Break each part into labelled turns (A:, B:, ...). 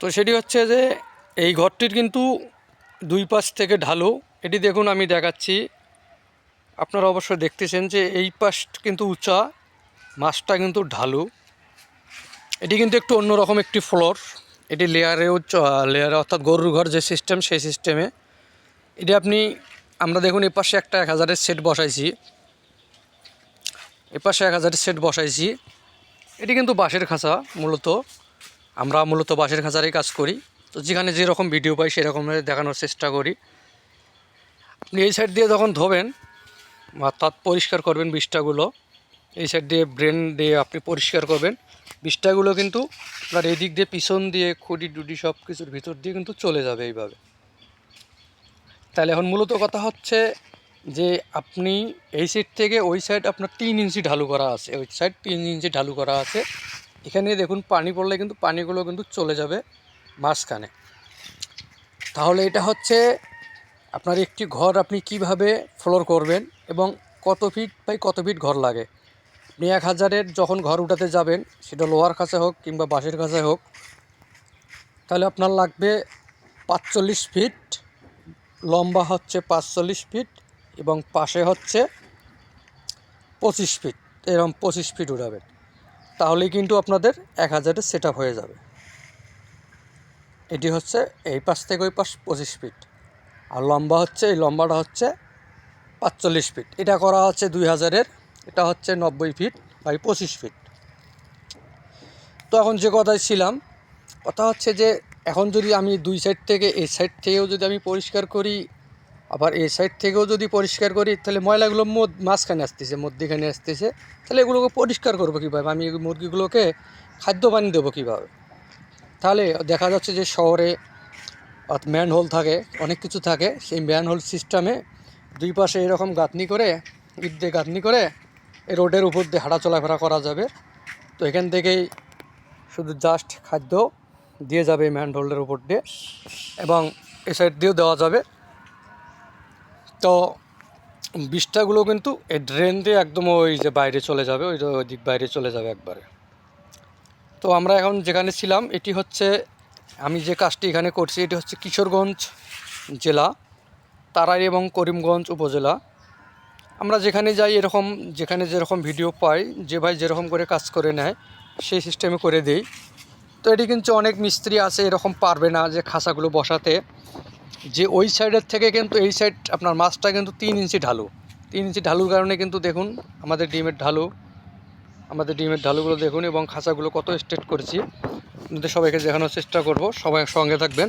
A: তো সেটি হচ্ছে যে এই ঘরটির কিন্তু দুই পাশ থেকে ঢালু। এটি দেখুন, আমি দেখাচ্ছি। আপনারা অবশ্যই দেখতেছেন যে এই পাশ কিন্তু উঁচা, মাছটা কিন্তু ঢালু। এটি কিন্তু একটু অন্যরকম একটি ফ্লোর। এটি লেয়ারেও লেয়ারে অর্থাৎ গরুর ঘর যে সিস্টেম সেই সিস্টেমে এটি আপনি, আমরা দেখুন, এ পাশে একটা এক হাজারের সেট বসাইছি। এ পাশে এক হাজারের সেট বসাইছি। এটি কিন্তু বাঁশের খাঁচা, মূলত। আমরা মূলত বাঁশের খাঁচারই কাজ করি। তো যেখানে যেরকম ভিডিও পাই সেরকম দেখানোর চেষ্টা করি। আপনি এই সাইড দিয়ে যখন ধোবেন, অর্থাৎ পরিষ্কার করবেন বিষটাগুলো এই সাইড দিয়ে ব্রেন দিয়ে আপনি পরিষ্কার করবেন। বিষটাগুলো কিন্তু আপনার এই দিক দিয়ে পিছন দিয়ে খুঁটি ডুডি সব কিছুর ভিতর দিয়ে কিন্তু চলে যাবে এইভাবে। তাহলে এখন মূলত কথা হচ্ছে যে আপনি এই সাইড থেকে ওই সাইড আপনার তিন ইঞ্চি ঢালু করা আছে, ওই সাইড তিন ইঞ্চি ঢালু করা আছে। এখানে দেখুন পানি পড়লে কিন্তু পানিগুলো কিন্তু চলে যাবে মাঝখানে। তাহলে এটা হচ্ছে আপনার একটি ঘর আপনি কীভাবে ফ্লোর করবেন এবং কত ফিট বাই কত ফিট ঘর লাগে। আপনি এক হাজারের যখন ঘর উঠাতে যাবেন, সেটা লোহার কাছে হোক কিংবা বাঁশের কাছে হোক, তাহলে আপনার লাগবে পাঁচচল্লিশ ফিট লম্বা হচ্ছে পাঁচচল্লিশ ফিট এবং পাশে হচ্ছে পঁচিশ ফিট এরকম পঁচিশ ফিট উঠাবেন। তাহলেই কিন্তু আপনাদের এক হাজারের সেট হয়ে যাবে। এটি হচ্ছে এই পাশ থেকে ওই পাশ পঁচিশ ফিট আর লম্বা হচ্ছে, এই লম্বাটা হচ্ছে পাঁচচল্লিশ ফিট এটা করা হচ্ছে দুই হাজারের, এটা হচ্ছে নব্বই ফিট বাই পঁচিশ ফিট তো এখন যে কথায় ছিলাম, কথা হচ্ছে যে এখন যদি আমি দুই সাইড থেকে, এই সাইড থেকেও যদি আমি পরিষ্কার করি আবার এই সাইড থেকেও যদি পরিষ্কার করি, তাহলে ময়লাগুলো মদ মাঝখানে আসতেছে, মধ্যেখানে আসতেছে। তাহলে এগুলোকে পরিষ্কার করব কীভাবে? আমি মুরগিগুলোকে খাদ্য পানি দেবো কীভাবে? তাহলে দেখা যাচ্ছে যে শহরে ম্যান হোল থাকে, অনেক কিছু থাকে। সেই ম্যান হোল সিস্টেমে দুই পাশে এরকম গাঁথনি করে, ইট দিয়ে গাঁথনি করে এই রোডের উপর দিয়ে হাঁটা চলাফেরা করা যাবে। তো এখান থেকেই শুধু জাস্ট খাদ্য দিয়ে যাবে এই ম্যান হোল্ডের উপর দিয়ে এবং এ সাইড দিয়েও দেওয়া যাবে। তো বিষটাগুলো কিন্তু এই ড্রেন দিয়ে একদম ওই যে বাইরে চলে যাবে, ওই দিক বাইরে চলে যাবে একবারে। তো আমরা এখন যেখানে ছিলাম, এটি হচ্ছে, আমি যে কাজটি এখানে করছি, এটি হচ্ছে কিশোরগঞ্জ জেলা, তারাই এবং করিমগঞ্জ উপজেলা। আমরা যেখানে যাই, এরকম, যেখানে যেরকম ভিডিও পাই, যে ভাই যেরকম করে কাজ করে নেয়, সেই সিস্টেমে করে দেই। তো এটি কিন্তু অনেক মিস্ত্রি আছে, এরকম পারবে না যে খাঁচাগুলো বসাতে। যে ওই সাইডের থেকে কিন্তু এই সাইড আপনার মাছটা কিন্তু তিন ইঞ্চি ঢালু। তিন ইঞ্চি ঢালুর কারণে কিন্তু দেখুন, আমাদের ডিমের ঢালু, আমাদের ডিমের ঢালুগুলো দেখুন এবং খাঁচাগুলো কত স্ট্রেট করেছি। সবাইকে দেখানোর চেষ্টা করব, সবাই সঙ্গে থাকবেন।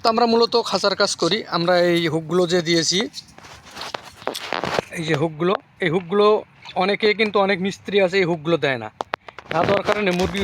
A: তো আমরা মূলত খাঁচার কাজ করি। আমরা এই হুকগুলো যে দিয়েছি, এই যে হুকগুলো এই হুকগুলো অনেকে কিন্তু অনেক মিস্ত্রি আছে এই হুকগুলো দেয় না। না দেওয়ার কারণে মুরগি